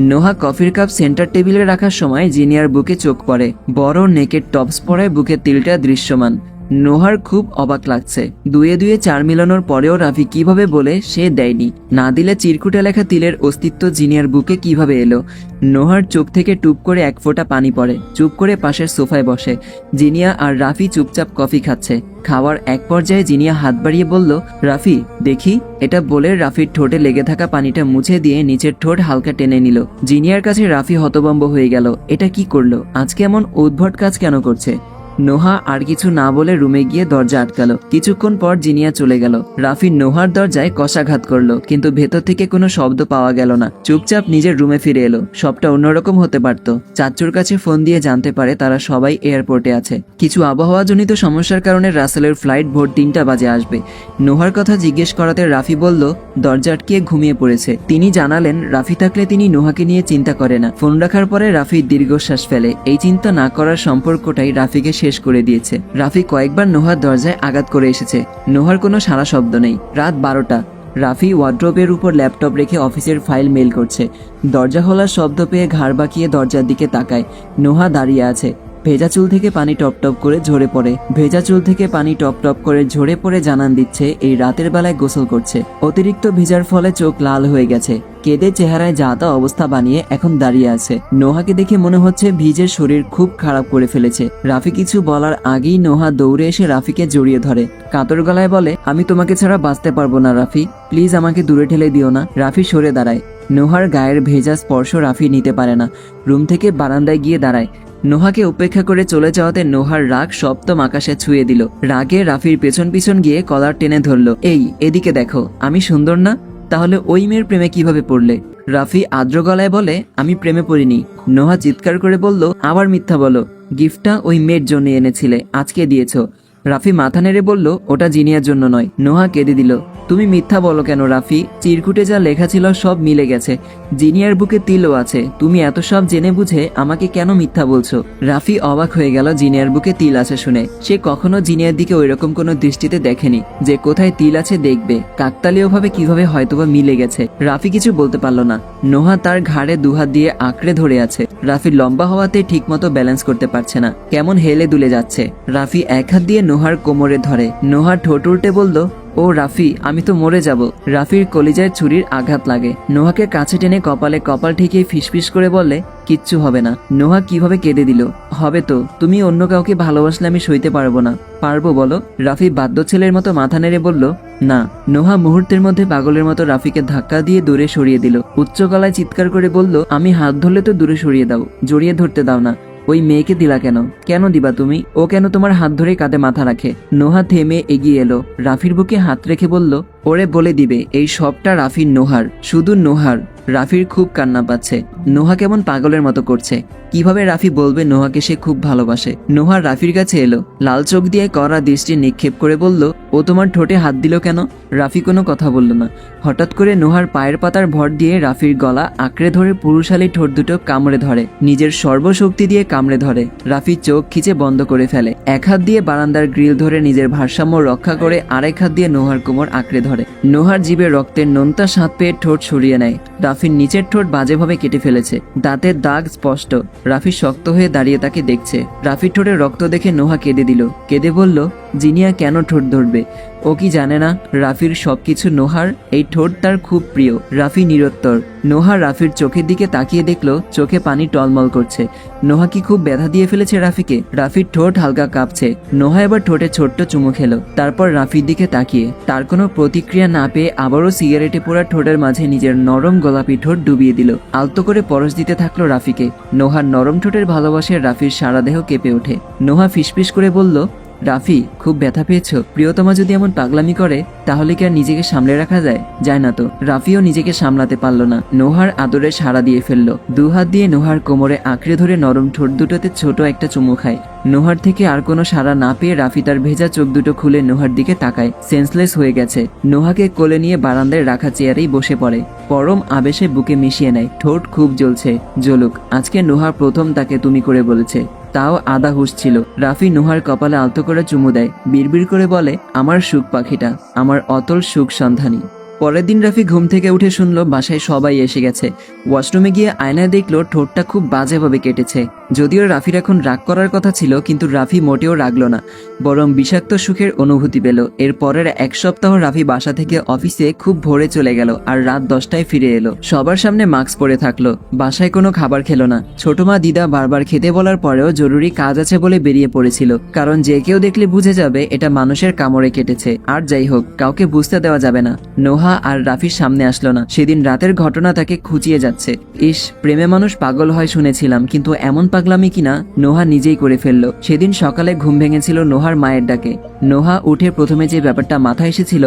নোহা কফির cup centre টেবিলে রাখার সময় জিনিয়ার বুকে চোখ পড়ে। বড় নেকের টপস পরায় বুকে তিলটা দৃশ্যমান। নোহার খুব অবাক লাগছে। দুয়ে দুয়ে চার মিলানোর পরেও রাফি কীভাবে বলে সে দেয়নি। না দিলে চিরকুটে লেখা তিলের অস্তিত্ব জিনিয়ার বুকে কীভাবে এলো? নোহার চোখ থেকে টুপ করে এক ফোঁটা পানি পড়ে, চুপ করে পাশের সোফায় বসে। জিনিয়া আর রাফি চুপচাপ কফি খাচ্ছে। খাওয়ার এক পর্যায়ে জিনিয়া হাত বাড়িয়ে বলল, রাফি, দেখি। এটা বলে রাফির ঠোঁটে লেগে থাকা পানিটা মুছে দিয়ে নিচের ঠোঁট হালকা টেনে নিল। জিনিয়ার কাছে রাফি হতবম্ব হয়ে গেল, এটা কি করল? আজকে এমন উদ্ভট কাজ কেন করছে? নোহা আর কিছু না বলে রুমে গিয়ে দরজা আটকালো। কিছুক্ষণ পর জিনিয়া চলে গেল। রাফি নোহার দরজায় কষাঘাত করল, কিন্তু ভেতর থেকে কোনো শব্দ পাওয়া গেল না। চুপচাপ নিজের রুমে ফিরে এলো। সবটা অন্যরকম হতে পারত। চাচুর কাছে ফোন দিয়ে জানতে পারে তারা সবাই এয়ারপোর্টে আছে। কিছু আবহাওয়াজনিত সমস্যার কারণে রাসেলের ফ্লাইট ভোর তিনটা বাজে আসবে। নোহার কথা জিজ্ঞেস করাতে রাফি বলল, দরজা আটকিয়ে ঘুমিয়ে পড়েছে। তিনি জানালেন, রাফি থাকলে তিনি নোহাকে নিয়ে চিন্তা করে না। ফোন রাখার পরে রাফি দীর্ঘশ্বাস ফেলে। এই চিন্তা না করার সম্পর্কটাই রাফিকে শেষ করে দিয়েছে। রাফি কয়েকবার নোহার দরজায় আঘাত করে এসেছে। নোহার কোনো সারা শব্দ নেই। রাত বারোটা। রাফি ওয়ার্ড্রোবের উপর ল্যাপটপ রেখে অফিসের ফাইল মেল করছে। দরজা খোলার শব্দ পেয়ে ঘাড় বাঁকিয়ে দরজার দিকে তাকায়। নোহা দাঁড়িয়ে আছে। ভেজা চুল থেকে পানি টপ টপ করে ঝরে পড়ে। ভেজা চুল থেকে পানি টপ টপ করে ঝরে পড়ে জানান দিচ্ছে, এই রাতের বেলায় গোসল করছে। অতিরিক্ত ভিজার ফলে চোখ লাল হয়ে গেছে। কেঁদে চেহারায় যা তা অবস্থা বানিয়ে এখন দাঁড়িয়ে আছে। নোহাকে দেখে মনে হচ্ছে ভিজের শরীর খুব খারাপ করে ফেলেছে। রাফি কিছু বলার আগেই নোহা দৌড়ে এসে রাফিকে জড়িয়ে ধরে। কাতর গলায় বলে, আমি তোমাকে ছাড়া বাঁচতে পারব না রাফি। প্লিজ আমাকে দূরে ঠেলে দিও না। রাফি সরে দাঁড়ায়। নোহার গায়ের ভেজা স্পর্শ রাফি নিতে পারে না। রুম থেকে বারান্দায় গিয়ে দাঁড়ায়। নোহাকে উপেক্ষা করে চলে যাওয়াতে নোহার রাগ সপ্তম আকাশে ছুঁয়ে দিল। রাগে রাফির পেছন পিছন গিয়ে কলার টেনে ধরল। এই, এদিকে দেখো, আমি সুন্দর না? তাহলে ওই মেয়ের প্রেমে কীভাবে পড়লে? রাফি আদ্র গলায় বলে, আমি প্রেমে পড়িনি। নোহা চিৎকার করে বলল, আবার মিথ্যা বলো। গিফটটা ওই মেয়ের জন্য এনেছিলে, আজকে দিয়েছ। রাফি মাথা নেড়ে বলল, ওটা জিনিয়ার জন্য নয়। নোহা কেঁদে দিল, তুমি মিথ্যা বলো কেন রাফি? চিরকুটে যা লেখা ছিল সব মিলে গেছে। জিনিয়ার বুকে তিলও আছে। তুমি এত সব জেনে বুঝে আমাকে কেন মিথ্যা বলছো? রাফি অবাক হয়ে গেল, জিনিয়ার বুকে তিল আছে শুনে। সে কখনো জিনিয়ার দিকে ওইরকম কোনো দৃষ্টিতে দেখেনি। যে কোথায় তিল আছে দেখবে। কাকতালীয়ভাবে কীভাবে হয়তোবা মিলে গেছে। রাফি কিছু বলতে পারল না। নোহা তার ঘাড়ে দুহাত দিয়ে আঁকড়ে ধরে আছে। রাফি লম্বা হওয়াতে ঠিকমতো ব্যালেন্স করতে পারছে না। কেমন হেলে দুলে যাচ্ছে। রাফি এক হাত দিয়ে নোহার কোমরে ধরে। নোহা ঠোঁট উল্টে বলল, ও রাফি, আমি তো মরে যাব। রাফির কলিজায় ছুরির আঘাত লাগে। নোহাকে কাছে টেনে কপালে কপাল ঠেকিয়ে ফিসফিস করে বললে, কিচ্ছু হবে না। নোহা কীভাবে কেঁদে দিল, হবে তো, তুমি অন্য কাউকে ভালোবাসলে আমি সইতে পারব না। পারব বলো? রাফি বাদ্য ছেলের মতো মাথা নেড়ে বলল, না। নোহা মুহূর্তের মধ্যে পাগলের মতো রাফিকে ধাক্কা দিয়ে দূরে সরিয়ে দিল। উচ্চ গলায় চিৎকার করে বলল, আমি হাত ধরলে তো দূরে সরিয়ে দাও, জড়িয়ে ধরতে দাও না। ওই মেয়েকে দিলা কেন? কেন দিবা তুমি? ও কেন তোমার হাত ধরে কাঁধে মাথা রাখে? নোহা থেমে এগিয়ে এলো। রাফির বুকে হাত রেখে বলল ওরে বলে দিবে, এই সবটা রাফির নোহার, শুধু নোহার। রাফির খুব কান্না পাচ্ছে। নোহা কেমন পাগলের মতো করছে। কীভাবে রাফি বলবে নোহাকে সে খুব ভালোবাসে। নোহা রাফির কাছে এলো, লাল চোখ দিয়ে কড়া দৃষ্টি নিক্ষেপ করে বলল, ও তোমার ঠোঁটে হাত দিল কেন? রাফি কোনো কথা বলল না। হঠাৎ করে নোহার পায়ের পাতার ভর দিয়ে রাফির গলা আঁকড়ে ধরে পুরুষালী ঠোঁট দুটো কামড়ে ধরে, নিজের সর্বশক্তি দিয়ে কামড়ে ধরে। রাফি চোখ খিচে বন্ধ করে ফেলে। এক হাত দিয়ে বারান্দার গ্রিল ধরে নিজের ভারসাম্য রক্ষা করে আরেক হাত দিয়ে নোহার কোমর আঁকড়ে ধরে। নোহার জীবে রক্তের নোনতা স্বাদ পেয়ে ঠোঁট ছড়িয়ে নেয়। রাফির নিচের ঠোঁট বাজেভাবে কেটে ফেলেছে। দাঁতের দাগ স্পষ্ট। রাফি শক্ত হয়ে দাঁড়িয়ে তাকে দেখছে। রাফির ঠোঁটে রক্ত দেখে নোহা কেঁদে দিল। কেঁদে বলল, জিনিয়া কেন ঠোঁট ধরবে? ও কি জানে না, রাফির সবকিছু নোহার, এই ঠোঁট তার খুব প্রিয়। রাফি নিরত্তর। নোহা রাফির চোখের দিকে তাকিয়ে দেখল, চোখে পানি টলমল করছে। নোহা কি খুব ব্যথা দিয়ে ফেলেছে রাফিকে? রাফির ঠোঁট হালকা কাঁপছে। নোহা এবার ঠোঁটে ছোট্ট চুমু খেলো। তারপর রাফির দিকে তাকিয়ে, তার কোনো প্রতিক্রিয়া না পেয়ে আবারও সিগারেটে পোড়া ঠোঁটের মাঝে নিজের নরম গোলাপি ঠোঁট ডুবিয়ে দিল। আলতো করে পরশ দিতে থাকল রাফিকে। নোহার নরম ঠোঁটের ভালোবাসে রাফির সারা দেহ কেঁপে ওঠে। নোহা ফিসফিস করে বলল রাফি, খুব ব্যথা পেয়েছ। প্রিয়তমা যদি এমন পাগলামি করে, তাহলে কি আর নিজেকে সামলে রাখা যায়? যায় না তো। রাফিও নিজেকে সামলাতে পারল না। নোহার আদরে সাড়া দিয়ে ফেলল। দুহাত দিয়ে নোহার কোমরে আঁকড়ে ধরে নরম ঠোঁট দুটোতে ছোট একটা চুমু খায়। নোহার থেকে আর কোনো সাড়া না পেয়ে রাফি তার ভেজা চোখ দুটো খুলে নোহার দিকে তাকায় সেন্সলেস হয়ে গেছে। নোহাকে কোলে নিয়ে বারান্দায় রাখা চেয়ারেই বসে পড়ে। পরম আবেশে বুকে মিশিয়ে নেয়, ঠোঁট খুব জ্বলছে। জ্বলুক আজকে নোহার প্রথম তাকে তুমি করে বলেছে। তাও আদা হুশ ছিল। রাফি নোহার কপালে আলতো করে চুমু দেয়। বিড়বিড় করে বলে, আমার সুখ পাখিটা, আমার অতল সুখ সন্ধানী। পরের দিন রাফি ঘুম থেকে উঠে শুনলো বাসায় সবাই এসে গেছে। ওয়াশরুমে গিয়ে আয়নায় দেখল ঠোঁটটা খুব বাজেভাবে কেটেছে। যদিও রাফির এখন রাগ করার কথা ছিল, কিন্তু রাফি মোটেও রাগলো না। বরং বিষাক্ত সুখের অনুভূতি পেল। এর পরের এক সপ্তাহ রাফি বাসা থেকে অফিসে খুব ভোরে চলে গেল আর রাত দশটায় ফিরে এলো। সবার সামনে মাস্ক পরে থাকল। বাসায় কোনো খাবার খেলো না। ছোট মা দিদা বারবার খেতে বলার পরেও জরুরি কাজ আছে বলে বেরিয়ে পড়েছিল। কারণ যে কেউ দেখলে বুঝে যাবে, এটা মানুষের কামড়ে কেটেছে। আর যাই হোক, কাউকে বুঝতে দেওয়া যাবে না। নোহা আর রাফির সামনে আসলো না। সেদিন রাতের ঘটনা তাকে খুঁচিয়ে যাচ্ছে। ইস, প্রেমে মানুষ পাগল হয় শুনেছিলাম, কিন্তু এমন পাগলামি কিনা, নোহা নিজেই করে ফেলল। সেদিন সকালে ঘুম ভেঙেছিল নোহার মায়ের ডাকে। নোহা উঠে প্রথমে যে ব্যাপারটা মাথায় এসেছিল,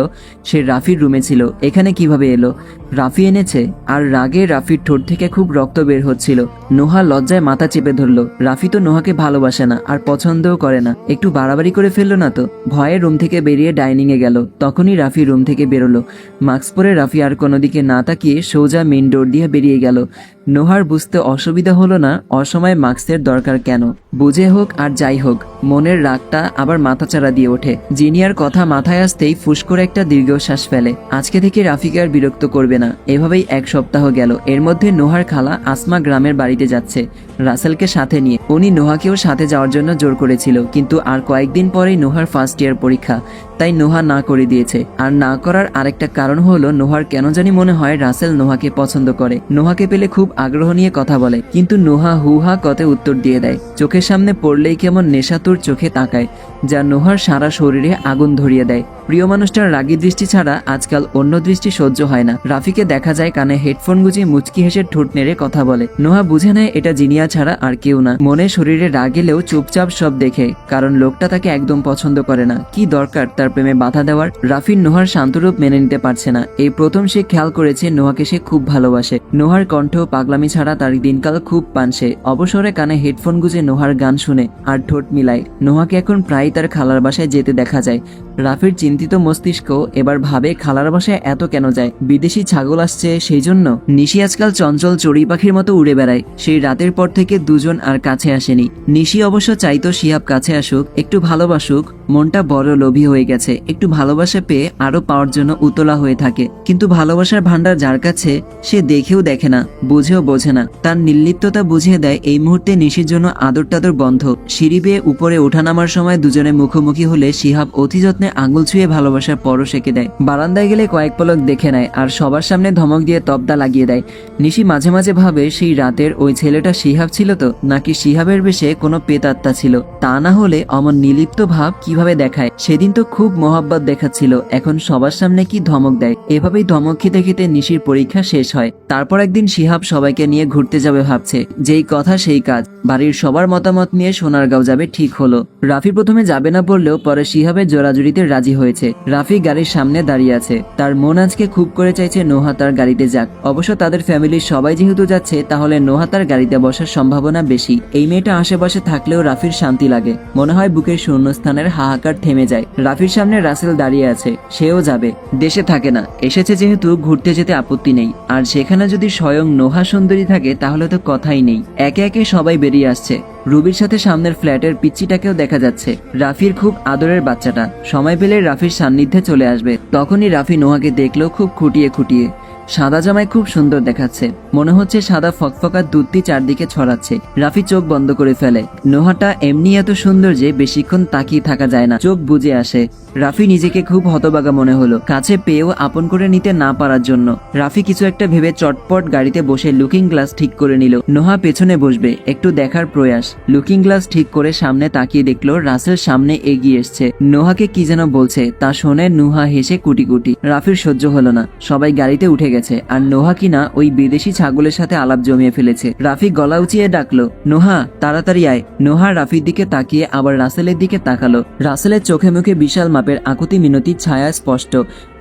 সে রাফির রুমে ছিল। এখানে কীভাবে এলো? রাফি এনেছে, আর রাগে রাফির ঠোঁট থেকে খুব রক্ত বের হচ্ছিল। নোহা লজ্জায় মাথা চেপে ধরলো। রাফি তো নোহাকে ভালোবাসে না, আর পছন্দও করে না। একটু বাড়াবাড়ি করে ফেলল না তো? ভয়ে রুম থেকে বেরিয়ে ডাইনিং এ গেল। তখনই রাফি রুম থেকে বেরোলো। মাস্ক পরে রাফি আর কোনো দিকে না তাকিয়ে সোজা মেন ডোর দিয়ে বেরিয়ে গেল। নোহার বুঝতে অসুবিধা হলো না, অসময়ে মাস্কের দরকার কেন? বুঝে হোক আর যাই হোক, মনের রাগটা আবার মাথাচাড়া দিয়ে ওঠে। জিনিয়ার কথা মাথায় আসতেই ফুস করে একটা দীর্ঘশ্বাস ফেলে। আজকে থেকে রাফিকে আর বিরক্ত করবে না। এভাবেই এক সপ্তাহ গেল। এর মধ্যে নোহার খালা আসমা গ্রামের বাড়িতে যাচ্ছে, রাসেলকে সাথে নিয়ে। উনি নোহাকেও সাথে যাওয়ার জন্য জোর করেছিল, কিন্তু আর কয়েকদিন পরেই নোহার ফার্স্ট ইয়ার পরীক্ষা। তাই নোহা না করে দিয়েছে। আর না করার আরেকটা কারণ হলো নোহার কেন জানি মনে হয় রাসেল নোহাকে পছন্দ করে। নোহাকে পেলে খুব আগ্রহ নিয়ে কথা বলে, কিন্তু নোহা হুহা কতে উত্তর দিয়ে দেয়। চোখের সামনে পড়লেই কেমন নেশাতুর চোখে তাকায়, যা নোহার সারা শরীরে আগুন ধরিয়ে দেয়। প্রিয় মানুষটার রাগী দৃষ্টি ছাড়া আজকাল অন্য দৃষ্টি সহ্য হয় না। রাফিকে দেখা যায় কানে হেডফোন গুজিয়ে মুচকি হেসে ঠোঁট নেড়ে কথা বলে। নোহা বুঝে নেয় এটা জিনিয়া ছাড়া আর কেউ না। মনে শরীরে রাগ এলেও চুপচাপ সব দেখে, কারণ লোকটা তাকে একদম পছন্দ করে না। কি দরকার তার প্রেমে বাধা দেওয়ার? রাফির নোহার শান্তরূপ মেনে নিতে পারছে না। এই প্রথম সে খেয়াল করেছে নোহাকে সে খুব ভালোবাসে। নোহার কণ্ঠ পাগলামি ছাড়া তার দিনকাল খুব পানসে। অবসরে কানে হেডফোন গুজে নোহার গান শুনে আর ঠোঁট মিলায়। নোহাকে এখন প্রায় তার খালার বাসায় যেতে দেখা যায়। রাফির চিন্তিত মস্তিষ্ক এবার ভাবে খালার বাসায় এত কেন যায়? বিদেশি ছাগল আসছে সেই জন্য নিশি আজকাল চঞ্চল চড়ি পাখির মতো উড়ে বেড়ায়। সেই রাতের পর থেকে দুজন আর কাছে আসেনি। নিশি অবশ্য চাইতো শিহাব কাছে আসুক, একটু ভালোবাসুক, মনটা বড় লোভী হয়ে গেছে। একটু ভালোবাসা পেয়ে আরও পাওয়ার জন্য উতলা হয়ে থাকে। কিন্তু ভালোবাসার ভান্ডার যার কাছে, সে দেখেও দেখে না, বুঝেও বোঝে না। তার নির্লিপ্ততা বুঝিয়ে দেয় এই মুহূর্তে নিশির জন্য আদর টাদর বন্ধ। সিঁড়ি বেয়ে উপরে ওঠানামার সময় দুজনে মুখোমুখি হলে শিহাব অতি যত্নে আঙুল ছুঁয়ে ভালোবাসার পরশ এঁকে দেয়। বারান্দায় গেলে কয়েক পলক দেখে নেয় আর সবার সামনে ধমক দিয়ে তবদা লাগিয়ে দেয়। নিশি মাঝে মাঝে ভাবে সেই রাতের ওই ছেলেটা শিহাব ছিল তো, নাকি শিহাবের বেশে কোনো পেতাত্তা ছিল? তা না হলে অমন নিলিপ্ত ভাব কীভাবে দেখায়? সেদিন তো খুব মহাব্বত দেখাচ্ছিল, এখন সবার সামনে কি ধমক দেয়? এভাবেই ধমক খেতে খেতে নিশির পরীক্ষা শেষ হয়। তারপর একদিন শিহাব সবাইকে নিয়ে ঘুরতে যাবে ভাবছে, যেই কথা সেই কাজ। বাড়ির সবার মতামত নিয়ে সোনারগাঁও যাবে ঠিক হলো। রাফি প্রথমে যাবে না বললেও পরে শিহাবের জোরাজুরিতে রাজি হয়েছে। রাফি গাড়ির সামনে দাঁড়িয়ে আছে। তার মন আজকে খুব করে চাইছে নোহা তার গাড়িতে যাক। অবশ্য তাদের ফ্যামিলির সবাই যেহেতু যাচ্ছে, তাহলে নোহা তার গাড়িতে বসার সম্ভাবনা বেশি। এই মেয়েটা আশেপাশে থাকলেও রাফির শান্তি লাগে। মনে হয় বুকের শূন্যস্থানের হাহাকার থেমে যায়। রাফির সামনে রাসেল দাঁড়িয়ে আছে। সেও যাবে। দেশে থাকে না। এসেছে যেহেতু, ঘুরতে যেতে আপত্তি নেই। আর সেখানে যদি স্বয়ং নোহা সুন্দরী থাকে, তাহলে তো কথাই নেই। একে একে সবাই বেরিয়ে আসছে। রুবির সাথে সামনের ফ্ল্যাটের পিচ্চিটাকেও দেখা যাচ্ছে। রাফির খুব আদরের বাচ্চাটা। সময় পেলে রাফির সান্নিধ্যে চলে আসবে। তখনই রাফি নোহাকে দেখল খুব খুঁটিয়ে খুঁটিয়ে। সাদা জামায় খুব সুন্দর দেখাচ্ছে। মনে হচ্ছে সাদা ফকফকা দুধটি চারদিকে ছড়াচ্ছে। রাফি চোখ বন্ধ করে ফেলে। নোহাটা এমনি এত সুন্দর যে বেশিক্ষণ তাকিয়ে থাকা যায় না। চোখ বুঝে আসে। রাফি নিজেকে খুব হতবাগা মনে হলো। কাছে পেয়েও আপন করে নিতে না পারার জন্য। রাফি কিছু একটা ভেবে চটপট গাড়িতে বসে লুকিং গ্লাস ঠিক করে নিল। নোহা পেছনে বসবে। একটু দেখার প্রয়াস। লুকিং গ্লাস ঠিক করে সামনে তাকিয়ে দেখল রাসেল সামনে এগিয়ে এসছে। নোহাকে কি যেন বলছে তা শোনে নুহা হেসে কুটি কুটি রাফির সহ্য হলো না। সবাই গাড়িতে উঠে গেছে, আর নোহা কিনা ওই বিদেশি ছাগলের সাথে আলাপ জমিয়ে ফেলেছে। রাফি গলা উঁচিয়ে ডাকলো, নোহা, তাড়াতাড়ি আয়। নোহা রাফির দিকে তাকিয়ে আবার রাসেলের দিকে তাকালো। রাসেলের চোখে মুখে বিশাল মাপের আকুতি মিনতির ছায়া স্পষ্ট।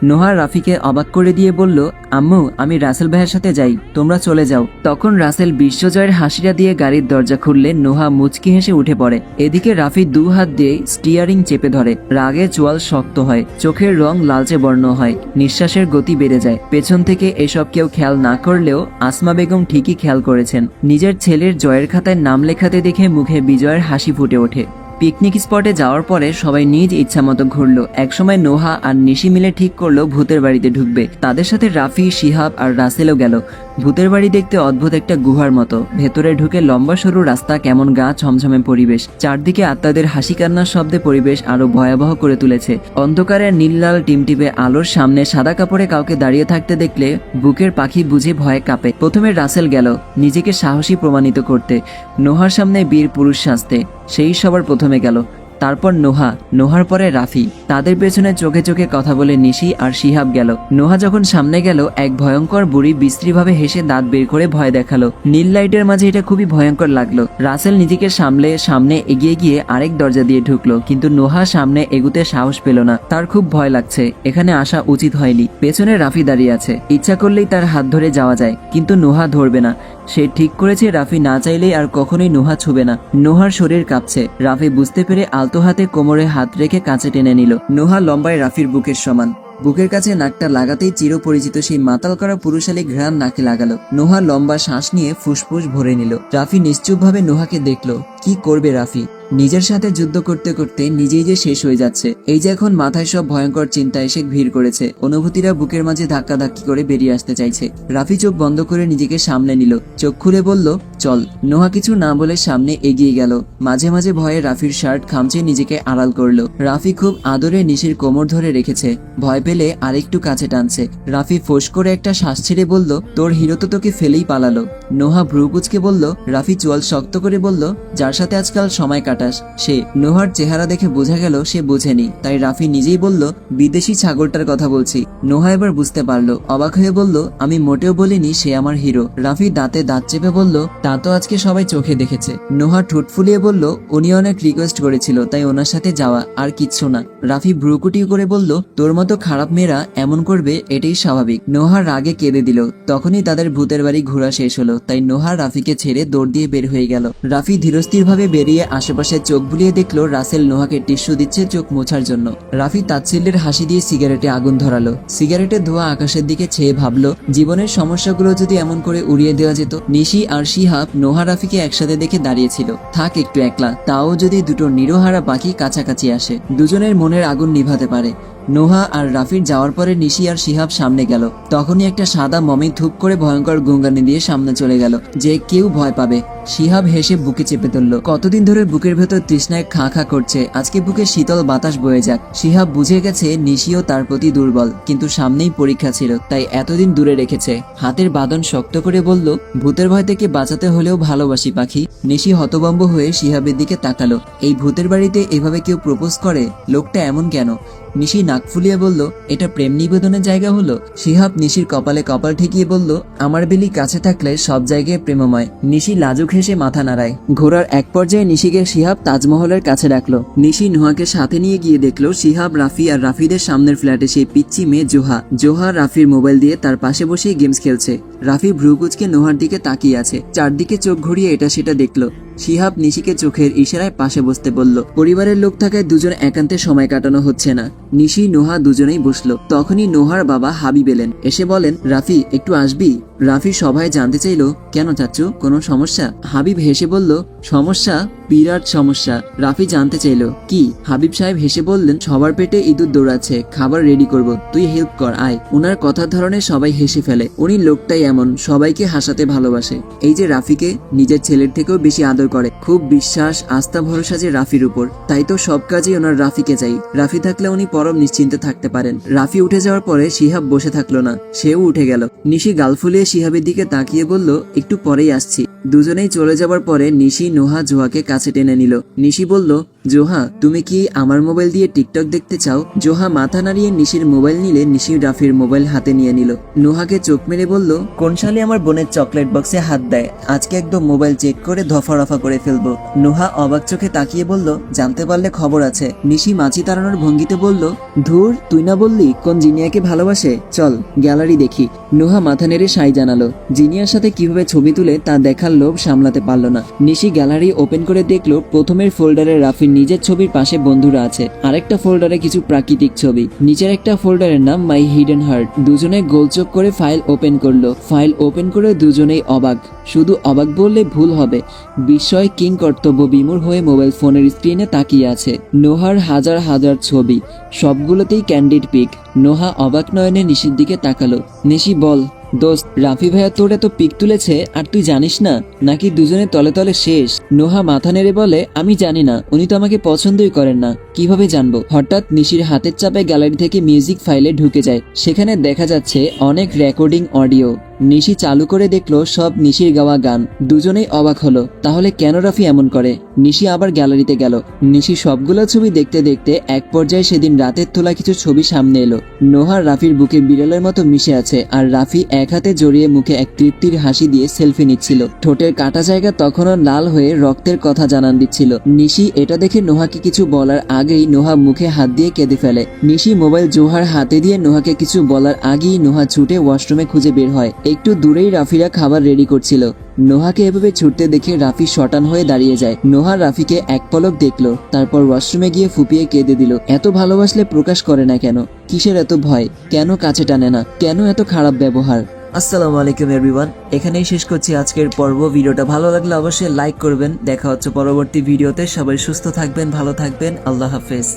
নোহা রাফিকে অবাক করে দিয়ে বলল, আম্মু, আমি রাসেল ভাইয়ের সাথে যাই, তোমরা চলে যাও। তখন রাসেল বিশ্বজয়ের হাসিটা দিয়ে গাড়ির দরজা খুললে নোহা মুচকি হেসে উঠে পড়ে। এদিকে রাফি দু হাত দিয়ে স্টিয়ারিং চেপে ধরে। রাগে চোয়াল শক্ত হয়, চোখের রং লালচে বর্ণ হয়, নিঃশ্বাসের গতি বেড়ে যায়। পেছন থেকে এসব কেউ খেয়াল না করলেও আসমা বেগম ঠিকই খেয়াল করেছেন। নিজের ছেলের জয়ের খাতায় নাম লেখাতে দেখে মুখে বিজয়ের হাসি ফুটে ওঠে। পিকনিক স্পটে যাওয়ার পরে সবাই নিজ ইচ্ছা মতো ঘুরলো। একসময় নোহা আর নিশি মিলে ঠিক করল ভূতের বাড়িতে ঢুকবে। তাদের সাথে রাফি, শিহাব আর রাসেলও গেল। ভূতের বাড়ি দেখতে অদ্ভুত একটা গুহার মতো। ভেতরে ঢুকে লম্বা সরু রাস্তা, কেমন গা, ছমছমে পরিবেশ। চারদিকে আত্মাদের হাসি কান্নার শব্দে পরিবেশ আরও ভয়াবহ করে তুলেছে। অন্ধকারের নীল লাল টিমটিপে আলোর সামনে সাদা কাপড়ে কাউকে দাঁড়িয়ে থাকতে দেখলে বুকের পাখি বুঝে ভয়ে কাঁপে। প্রথমে রাসেল গেল নিজেকে সাহসী প্রমাণিত করতে। নোহার সামনে বীর পুরুষ সাজতে। সেই সবার প্রথমে গেল। তারপর নোহা, নোহার পরে রাফি। তাদের পেছনে চোখে চোখে কথা বলে নিশি আর শিহাব গেল। নোহা যখন সামনে গেল, এক ভয়ঙ্কর বুড়ি বিশ্রীভাবে হেসে দাঁত বের করে ভয় দেখাল। নীল লাইটের মাঝে এটা খুবই ভয়ঙ্কর লাগল। রাসেল নিজেকে সামলে, সামনে এগিয়ে গিয়ে আরেক দরজা দিয়ে ঢুকলো, কিন্তু নোহা সামনে এগুতে সাহস পেল না। তার খুব ভয় লাগছে। এখানে আসা উচিত হয়নি। পেছনে রাফি দাঁড়িয়ে আছে। ইচ্ছা করলেই তার হাত ধরে যাওয়া যায়, কিন্তু নোহা ধরবে না। সে ঠিক করেছে রাফি না চাইলেই আর কখনোই নোহা ছুবে না। নোহার শরীর কাঁপছে। রাফি বুঝতে পেরে আলতো হাতে কোমরে হাত রেখে কাছে টেনে নিল। নোহা লম্বায় রাফির বুকের সমান। বুকের কাছে নাকটা লাগাতেই চিরপরিচিত সেই মাতাল করা পুরুষালী ঘ্রাণ নাকে লাগালো। নোহা লম্বা শ্বাস নিয়ে ফুসফুস ভরে নিল। রাফি নিশ্চুপভাবে নোহাকে দেখল। কি করবে রাফি? নিজের সাথে যুদ্ধ করতে করতে নিজেই যে শেষ হয়ে যাচ্ছে। এই যে এখন মাথায় সব ভয়ঙ্কর চিন্তা এসে ভিড় করেছে। অনুভূতিরা বুকের মাঝে ধাক্কা ধাক্কি করে বেরিয়ে আসতে চাইছে। রাফি চোখ বন্ধ করে নিজেকে সামনে নিল। চোখ খুলে বলল, চল। নোহা কিছু না বলে সামনে এগিয়ে গেল। মাঝে মাঝে ভয়ে রাফির শার্ট খামচে নিজেকে আড়াল করল। রাফি খুব আদরে নিশির কোমর ধরে রেখেছে। ভয় পেলে আরেকটু কাছে টানছে। রাফি ফোঁস করে একটা শ্বাস ছেড়ে বলল, তোর হিরো তো তোকে ফেলেই পালালো। নোহা ভ্রুকুচকে বলল, রাফি চোয়াল শক্ত করে বলল, যার সাথে আজকাল সময় কাটাস সে নোহার চেহারা দেখে বোঝা গেল সে বোঝেনি। তাই রাফি নিজেই বলল, বিদেশি ছাগলটার কথা বলছি। নোহা এবার বুঝতে পারল। অবাক হয়ে বলল, আমি মোটেও বলিনি সে আমার হিরো। রাফি দাঁতে দাঁত চেপে বলল, তা তো আজকে সবাই চোখে দেখেছে। নোহা ঠোঁট ফুলিয়ে বলল, উনি অনেক রিকোয়েস্ট করেছিল, তাই ওনার সাথে যাওয়া আর কিচ্ছু না। রাফি ভ্রুকুটি করে বলল, তোর মতো খারাপ মেয়েরা এমন করবে, এটাই স্বাভাবিক। নোহা রাগে কেঁদে দিল। তখনই তাদের ভূতের বাড়ি ঘোরা শেষ হলো, তাই নোহা রাফিকে ছেড়ে দৌড় দিয়ে বের হয়ে গেল। রাফি ধীরস্থিরভাবে বেরিয়ে আশেপাশে চোখ বুলিয়ে দেখল রাসেল নোহাকে টিস্যু দিচ্ছে চোখ মোছার জন্য। রাফি তাচ্ছিল্যের হাসি দিয়ে সিগারেটে আগুন ধরালো। সিগারেটের ধোয়া আকাশের দিকে ছেয়ে ভাবল, জীবনের সমস্যাগুলো যদি এমন করে উড়িয়ে দেওয়া যেত, নিশি আর শিহাব নোহা রাফিকে একসাথে দেখে দাঁড়িয়েছিল। থাক একটু একলা, তাও যদি দুটো নিরোহারা বাকি কাছাকাছি আসে, দুজনের মনের আগুন নিভাতে পারে। নোহা আর রাফির যাওয়ার পরে নিশি আর শিহাব সামনে গেল। তখনই একটা সাদা মমি ধূপ করে ভয়ঙ্কর গুঙ্গানি দিয়ে সামনে চলে গেল, যে কেউ ভয় পাবে। শিহাব হেসে বুকে চেপে ধরল, কতদিন ধরে বুকের ভেতর তৃষ্ণায় খা খা করছে, আজকে বুকে শীতল বাতাস বয়ে যাক। শিহাব বুঝে গেছে নিশিও তার প্রতি দুর্বল, কিন্তু সামনেই পরীক্ষা ছিল, তাই এতদিন দূরে রেখেছে। হাতের বাদন শক্ত করে বলল, ভূতের ভয় থেকে বাঁচাতে হলেও ভালোবাসি, পাখি। নিশি হতবম্ব হয়ে শিহাবের দিকে তাকালো, এই ভূতের বাড়িতে এভাবে কেউ প্রপোজ করে? লোকটা এমন কেন? নিশি নাক ফুলিয়ে বলল, এটা প্রেম নিবেদনের জায়গা হলো? শিহাব নিশির কপালে কপাল ঠেকিয়ে বলল, আমার বেলি কাছে থাকলে সব জায়গায় প্রেমময়। নিশি লাজুক হেসে মাথা নাড়ায়। ঘোরার এক পর্যায়ে নিশিকে শিহাব তাজমহলের কাছে ডাকলো। নিশি নোহাকে সাথে নিয়ে গিয়ে দেখল, শিহাব, রাফি আর রাফিদের সামনের ফ্ল্যাটে সেই পিচ্ছি মেয়ে জোহা। জোহা রাফির মোবাইল দিয়ে তার পাশে বসেই গেমস খেলছে। রাফি ভ্রুকুচকে নোহার দিকে তাকিয়ে আছে। চারদিকে চোখ ঘুরিয়ে এটা সেটা দেখল। শিহাব নিশিকে চোখের ইশারায় পাশে বসতে বলল, পরিবারের লোক থাকায় দুজন একান্তে সময় কাটানো হচ্ছে না। নিশি নোহা দুজনেই বসল। তখনই নোহার বাবা হাবিব এলেন। এসে বলেন রাফি একটু আসবি? রাফি সবাই জানতে চাইলো, কেন চাচ্ছু? কোনো সমস্যা? হাবিব হেসে বলল, সমস্যা? বিরাট সমস্যা। রাফি জানতে চাইলো, কি? হাবিব সাহেব হেসে বললেন, সবার পেটে ইঁদুর দৌড়াচ্ছে, খাবার রেডি করব, তুই হেল্প কর, আয়। ওনার কথার ধরনে সবাই হেসে ফেলে, উনি লোকটাই এমন, সবাইকে হাসাতে ভালোবাসে। এই যে রাফিকে, নিজের ছেলের থেকেও বেশি আদর করে, খুব বিশ্বাস, আস্থা, ভরসা যে রাফির উপর, তাই তো সব কাজেই ওনার রাফিকে চাই। রাফি থাকলে উনি পরম নিশ্চিন্তে থাকতে পারেন। রাফি উঠে যাওয়ার পরে শিহাব বসে থাকল না, সেও উঠে গেল। নিশি গাল ফুলিয়ে শিহাবের দিকে তাকিয়ে বলল, একটু পরেই আসছি। দুজনেই চলে যাবার পরে নিশি নোহা জোহাকে কাছে টেনে নিল। নিশি বলল জোহা, তুমি কি আমার মোবাইল দিয়ে টিকটক দেখতে চাও? জোহা মাথা নাড়িয়ে নিশির মোবাইল নিলে নিশি রাফির মোবাইল হাতে নিয়ে নিল। নোহাকে চোখ মেরে বলল, কোন সালে আমার বোনের চকলেট বক্সে হাত দেয়? আজকে একদম মোবাইল চেক করে ধফা রফা করে ফেলব। নোহা অবাক চোখে তাকিয়ে বলল, জানতে পারলে খবর আছে। নিশি মাছি তাড়ানোর ভঙ্গিতে বলল, ধুর, তুই না বললি কোন জিনিয়াকে ভালোবাসে? চল, গ্যালারি দেখি। নোহা মাথা নেড়ে সাই জানালো। জিনিয়ার সাথে কীভাবে ছবি তুলে তা দেখার লোভ সামলাতে পারল না। নিশি গ্যালারি ওপেন করে দেখল, প্রথমের ফোল্ডারে রাফির নিজের ছবির পাশে বন্ধুরা আছে। আরেকটা ফোল্ডারে কিছু প্রাকৃতিক ছবি। নিচের একটা ফোল্ডারের নাম মাই হিডেন হার্ট দুজনে গোলচোখ করে ফাইল ওপেন করল। ফাইল ওপেন করে দুজনেই অবাক। শুধু অবাক বললে ভুল হবে। বিস্ময় কিং কর্তব্য বিমূর হয়ে মোবাইল ফোনের স্ক্রিনে তাকিয়ে আছে। নোহার হাজার হাজার ছবি। সবগুলোতেই ক্যান্ডিড পিক নোহা অবাক নয়নে নিশির দিকে তাকালো। নিশি, বল। দোস্ত, রাফি ভাইয়া তোর এত পিক তুলেছে, আর তুই জানিস না, নাকি দুজনে তলে তলে শেষ? নোহা মাথা নেড়ে বলে, আমি জানি না, উনি তো আমাকে পছন্দই করেন না। কীভাবে জানব? হঠাৎ নিশির হাতের চাপে গ্যালারি থেকে মিউজিক ফাইলে ঢুকে যায়, সেখানে দেখা যাচ্ছে অনেক রেকর্ডিং অডিও। নিশি চালু করে দেখল সব নিশির গাওয়া গান। দুজনেই অবাক হলো, তাহলে কেন রাফি এমন করে? নিশি আবার গ্যালারিতে গেল। নিশি সবগুলো ছবি দেখতে দেখতে এক পর্যায়ে সেদিন রাতের তোলা কিছু ছবি সামনে এলো। নোহার রাফির বুকে বিড়ালের মতো মিশে আছে আর রাফি এক হাতে জড়িয়ে মুখে এক তৃপ্তির হাসি দিয়ে সেলফি নিচ্ছিল। ঠোঁটের কাটা জায়গা তখনও লাল হয়ে রক্তের কথা জানান দিচ্ছিল। নিশি এটা দেখে নোহাকে কিছু বলার আগেই নোহা মুখে হাত দিয়ে কেঁদে ফেলে। নিশি মোবাইল জোহার হাতে দিয়ে নোহাকে কিছু বলার আগেই নোহা ছুটে ওয়াশরুমে খুঁজে বের হয়। একটু দূরেই রাফিরা খাবার রেডি করছিল। নোহাকে এভাবে ছুটতে দেখে রাফি শটান হয়ে দাঁড়িয়ে যায়। নোহা রাফিকে এক পলক দেখল, তারপর ওয়াশরুমে গিয়ে ফুপিয়ে কেঁদে দিল। এত ভালোবাসলে প্রকাশ করে না কেন? কিসের এত ভয়? কেন কাছে টানে না? কেন এত খারাপ ব্যবহার? আসসালামু আলাইকুম এভরিওয়ান এখানেই শেষ করছি আজকের পর্ব। ভিডিওটা ভালো লাগলে অবশ্যই লাইক করবেন। দেখা হচ্ছে পরবর্তী ভিডিওতে। সবাই সুস্থ থাকবেন, ভালো থাকবেন। আল্লাহ হাফেজ।